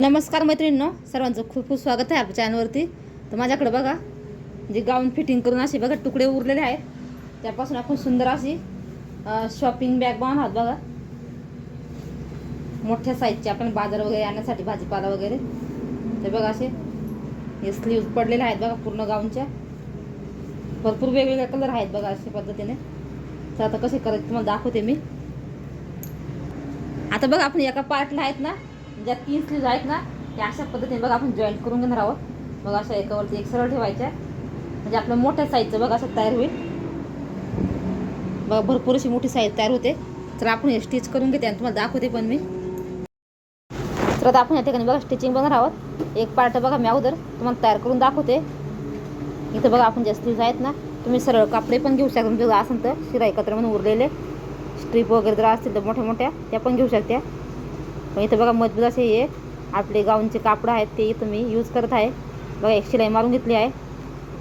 नमस्कार मैत्रिणींनो सर्वांचं खूप खूप स्वागत आहे आपल्या चॅनलवरती. तर माझ्याकडे बघा जे गाऊन फिटिंग करून असे बघा तुकडे उरलेले आहेत. त्यापासून आपण सुंदर अशी शॉपिंग बॅग बनवून आहोत बघा. मोठ्या साईजची आपण बाजार वगैरे आणण्यासाठी भाजीपाला वगैरे. ते बघा असे हे स्लीव्ज पडलेले आहेत बघा पूर्ण गाऊनच्या भरपूर वेगवेगळे कलर आहेत बघा अशा पद्धतीने. तर आता कसे करायचे तुम्हाला दाखवते मी. आता बघा आपण एका पार्टला आहेत ना ज्या तीन स्लीव्ज आहेत ना त्या अशा पद्धतीने बघा आपण जॉईंट करून घेणार आहोत. बघा अशा एकावरती एक सरळ ठेवायच्या. म्हणजे आपल्या मोठ्या साईजचं बघा असं तयार होईल. बघा भरपूर अशी मोठी साईज तयार होते. तर आपण हे स्टिच करून घेते आणि तुम्हाला दाखवते पण मी. तर आता आपण या ठिकाणी बघा स्टिचिंग बघणार आहोत. एक पार्ट बघा मी अगोदर तुम्हाला तयार करून दाखवते. इथं बघा आपण ज्या स्लीव्ज आहेत ना तुम्ही सरळ कापडे पण घेऊ शकता. म्हणजे तुमचं असेल तर शिरा एकत्र म्हणून उरलेले. स्ट्रीप वगैरे जर असतील तर मोठ्या मोठ्या त्या पण घेऊ शकत्या पण इथं बघा मजबूत असे हे आपले गाऊनचे कापडं आहेत ते इथं मी यूज करत आहे. बघा एक शिलाई मारून घेतली आहे.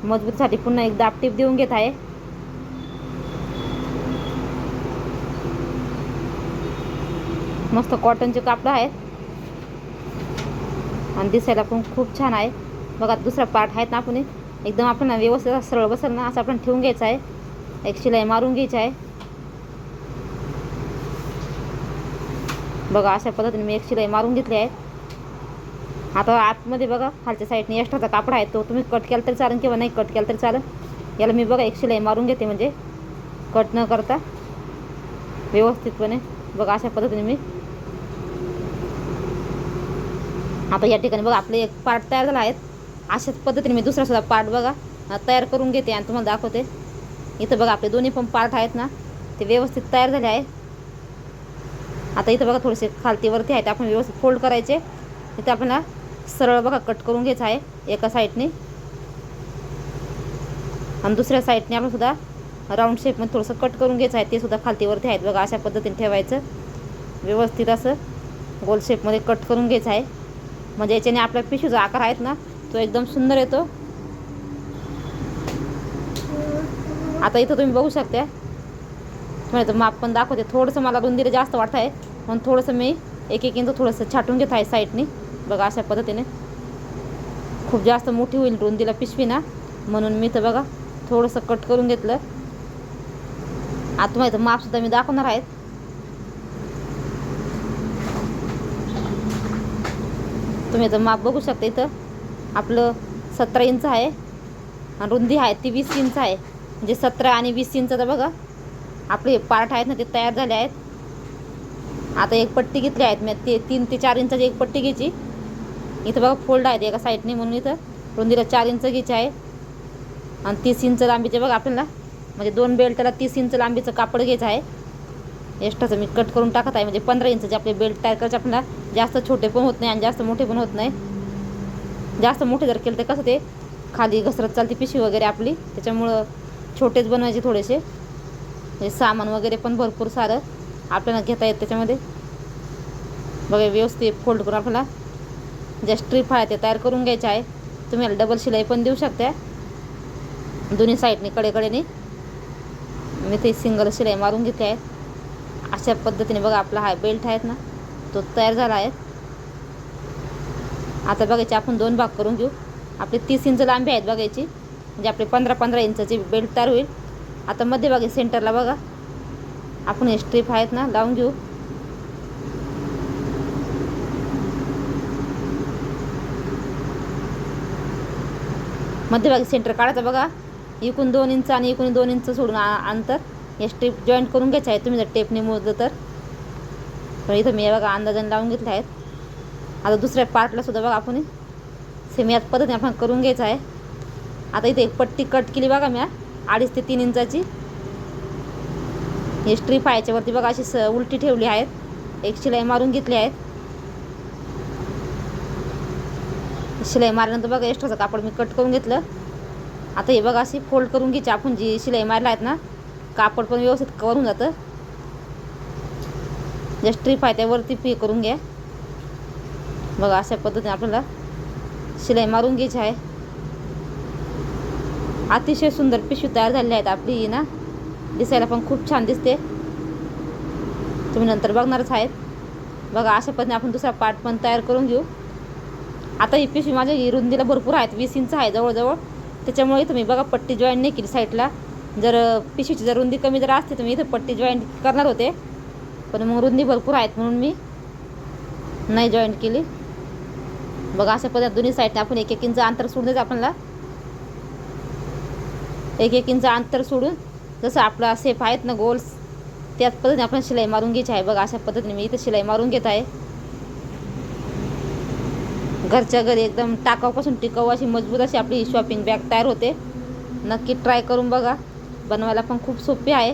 मजबूतसाठी पुन्हा एक दापटीप देऊन घेत आहे. मस्त कॉटनचे कापडं आहेत. आणि दिसायला पण खूप छान आहे. बघा दुसरा पार्ट आहेत ना आपण एकदम आपण व्यवस्थित सरळ बसेल ना असं आपण ठेवून घ्यायचं आहे. एक शिलाई मारून घ्यायची आहे. बघा अशा पद्धतीने मी एक शिलाई मारून घेतली आहे. आता आतमध्ये बघा खालच्या साईडने एक्स्ट्राचा कापड आहे तो तुम्ही कट केला तरी चालेल किंवा नाही कट केला तरी चालेल. याला मी बघा एक शिलाई मारून घेते म्हणजे. कट न करता व्यवस्थितपणे बघा अशा पद्धतीने मी. आता या ठिकाणी बघा आपले एक पार्ट तयार झाला आहेत अशाच पद्धतीने मी दुसरा सुद्धा पार्ट बघा तयार करून घेते आणि तुम्हाला दाखवते. इथं बघा आपले दोन्ही पण पार्ट आहेत ना ते व्यवस्थित तयार झाले आहे. आता इथं बघा थोडेसे खालतीवरती आहेत आपण व्यवस्थित फोल्ड करायचे. इथं आपल्याला सरळ बघा कट करून घ्यायचं आहे एका साईडने आणि दुसऱ्या साईडने आपण सुद्धा राऊंड शेपमध्ये थोडंसं कट करून घ्यायचं आहे ते सुद्धा खालतीवरती आहेत बघा अशा पद्धतीने ठेवायचं. व्यवस्थित असं गोल शेपमध्ये कट करून घ्यायचं आहे. म्हणजे याच्याने आपल्या पिशूचा आकार आहेत ना तो एकदम सुंदर येतो. आता इथं तुम्ही बघू शकता तुम्हाला माप पण दाखवते. थोडंसं मला रुंदीला जास्त वाटत आहे. म्हणून थोडंसं मी एक एक इंच थोडंसं छाटून घेत आहे साईडनी. बघा अशा पद्धतीने. खूप जास्त मोठी होईल रुंदीला पिशवी ना. म्हणून मी तर बघा थोडंसं कट करून घेतलं. आता माहिती मापसुद्धा मी दाखवणार आहेत तुम्ही तर माप बघू शकता इथं. आपलं सतरा इंच आहे. आणि रुंदी आहे ती वीस इंच आहे. म्हणजे सतरा आणि वीस इंच तर बघा आपले पार्ट आहेत ना ते तयार झाले आहेत. आता एक पट्टी घेतली आहेत मी ते तीन ते चार इंचाची एक पट्टी घ्यायची. इथं बघा फोल्ड आहेत एका साईडने म्हणून इथं. रुंदीला चार इंच घ्यायची आहे. आणि तीस इंच लांबीचे बघा आपल्याला. म्हणजे दोन बेल्टला तीस इंच लांबीचं कापड घ्यायचं आहे. एक्स्ट्राचं मी कट करून टाकत आहे. म्हणजे पंधरा इंचचे आपले बेल्ट तयार करायचे आपल्याला. जास्त छोटे पण होत नाही आणि जास्त मोठे पण होत नाही. जास्त मोठे जर केलं तर कसं ते खाली घसरत चालते पिशवी वगैरे आपली. त्याच्यामुळं छोटेच बनवायचे थोडेसे. हे सामान वगैरे पण भरपूर सारं आपल्याला घेता येत त्याच्यामध्ये. बघा व्यवस्थित फोल्ड करून आपल्याला ज्या स्ट्रीप आहे ते तयार करून घ्यायचे आहे तुम्ही डबल शिलाई पण देऊ शकता. दोन्ही साईडने कडेकडेने. मी ते सिंगल शिलाई मारून घेते आहे अशा पद्धतीने बघा आपला हा बेल्ट आहेत ना तो तयार झाला आहे. आता बघायचे आपण दोन भाग करून घेऊ. आपले तीस इंच लांबी आहेत बघायची. म्हणजे आपले पंधरा पंधरा इंचाची बेल्ट तयार होईल. आता मध्यभागी सेंटरला बघा. आपण हे स्ट्रीप आहेत ना लावून घेऊ. मध्यभागी सेंटर काढायचं बघा. इकून दोन इंच आणि इकून दोन इंच सोडून अंतर. हे स्ट्रीप जॉईंट करून घ्यायचं आहे. तुम्ही जर टेपने मोजलं तर. पण इथं मी हे बघा अंदाजाने लावून घेतले आहेत. आता दुसऱ्या पार्टला सुद्धा बघा आपण सेम याच पद्धतीने आपण करून घ्यायचं आहे. आता इथे एक पट्टी कट केली बघा मी अडीच ते तीन इंचाची. हे स्ट्रीप आहे याच्यावरती बघा अशी स उलटी ठेवली आहेत. एक शिलाई मारून घेतली आहेत. शिलाई मारल्यानंतर बघा एक्स्ट्राचं कापड मी कट करून घेतलं. आता हे बघा अशी फोल्ड करून घ्यायची. आपण जी शिलाई मारला आहेत ना कापड पण व्यवस्थित कवर होऊन जातं. जे स्ट्रीप आहे त्यावरती पे करून घ्या. बघा अशा पद्धतीने आपल्याला शिलाई मारून घ्यायची आहे. अतिशय सुंदर पिशवी तयार झालेली आहेत आपली ही ना. दिसायला पण खूप छान दिसते. तुम्ही नंतर बघणारच आहेत. बघा अशा पद्धतीने आपण दुसरा पार्ट पण तयार करून घेऊ. आता ही पिशवी माझ्या ही रुंदीला भरपूर आहेत. वीस इंच आहे जवळजवळ. त्याच्यामुळे तुम्ही बघा पट्टी जॉईन नाही केली साईडला जर पिशवीची जर रुंदी कमी जर असते तर मी इथं पट्टी जॉईन करणार होते. पण मग रुंदी भरपूर आहेत म्हणून मी नाही जॉईन केली. बघा अशा पद्धतीने दोन्ही साईडने आपण एक एक इंच अंतर सोडून द्यायचं आपल्याला. एक एक इंच अंतर सोडून जसं आपलं सेफ आहेत ना गोल्स त्याच पद्धतीने आपण शिलाई मारून घ्यायची आहे. बघा अशा पद्धतीने मी इथं शिलाई मारून घेत आहे. घरच्या घरी एकदम टाकाऊपासून टिकाऊ अशी मजबूत अशी आपली शॉपिंग बॅग तयार होते. नक्की ट्राय करून बघा. बनवायला पण खूप सोपी आहे.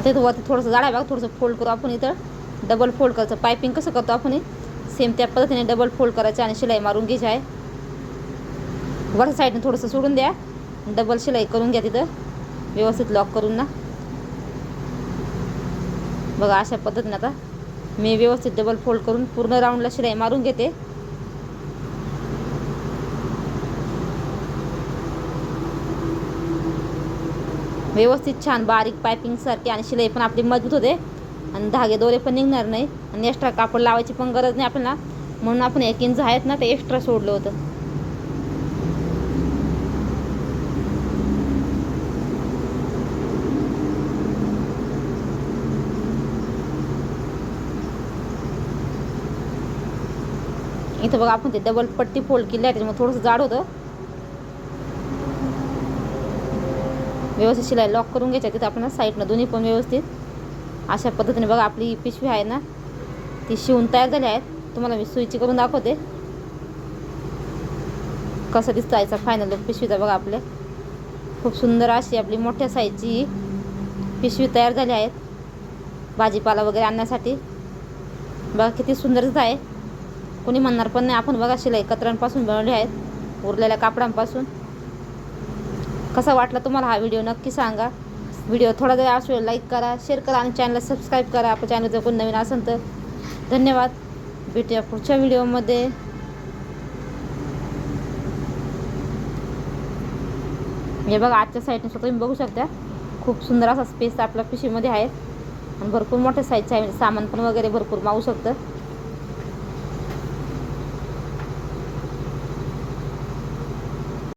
आता इथं वरती थोडंसं जाड आहे बघा थोडंसं फोल्ड करू आपण इथं. डबल फोल्ड करायचं. पायपिंग कसं करतो आपण? सेम त्या पद्धतीने डबल फोल्ड करायचं आणि शिलाई मारून घ्यायची आहे. वरच्या साईडने थोडंसं सोडून द्या. डबल शिलाई करून घ्या तिथं. व्यवस्थित लॉक करून ना. बघा अशा पद्धतीने आता मी व्यवस्थित डबल फोल्ड करून पूर्ण राऊंडला शिलाई मारून घेते. व्यवस्थित छान बारीक पायपिंगसारखी आणि शिलाई पण आपली मजबूत होते. आणि धागे दोरे पण निघणार नाही. आणि एक्स्ट्रा कापड लावायची पण गरज नाही आपल्याला. म्हणून आपण एक इंच आहेत ना ते एक्स्ट्रा सोडलं होतं. इथं बघा आपण ते डबल पट्टी फोल्ड केली आहे. त्याच्यामुळे थोडंसं जाड होतं. व्यवस्थित शिलाई लॉक करून घ्यायच्या तिथं आपण साईडनं दोन्ही पण व्यवस्थित अशा पद्धतीने बघा आपली पिशवी आहे ना ती शिवून तयार झाली आहेत. तुम्हाला मी सुईची करून दाखवते. कसं दिसतं याचा फायनल लुक पिशवीचा बघा आपल्या खूप सुंदर अशी आपली मोठ्या साईजची पिशवी तयार झाली आहेत. भाजीपाला वगैरे आणण्यासाठी. बघा किती सुंदर दिसत आहे. कोणी म्हणणार पण नाही आपण बघा शिलाई कतरांपासून बनवली आहेत. उरलेल्या कापडांपासून. कसा वाटला तुम्हाला हा व्हिडिओ नक्की सांगा. व्हिडिओ थोडा जरी असू लाईक करा शेअर करा आणि चॅनलला सबस्क्राईब करा. आपल्या चॅनल जर कोणी नवीन असेल तर. धन्यवाद. भेटूया पुढच्या व्हिडिओमध्ये हे बघा आजच्या साईडने स्वतः तुम्ही बघू शकता. खूप सुंदर असा स्पेस आपल्या पिशवीमध्ये आहे. आणि भरपूर मोठ्या साईजचं आहे. सामान पण वगैरे भरपूर मावू शकतं.